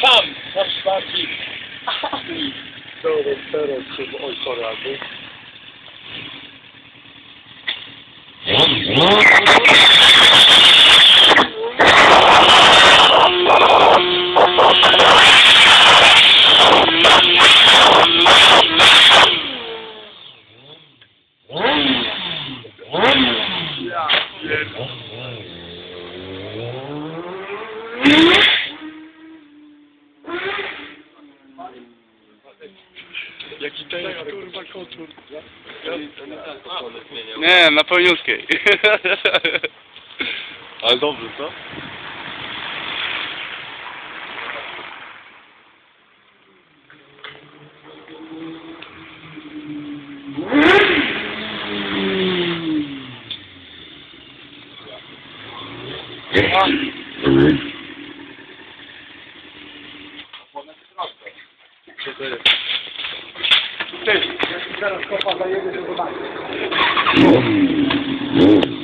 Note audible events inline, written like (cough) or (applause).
fam. Fam spati. Pere, pere, sub osoradu. Yeah. Yeah. Jaki to jest kurwa kotur. Nie, na pełniutkiej. (laughs) Ale dobrze, co? Co Ty, zaraz kopa zajedzie do zobaczyć. No, no.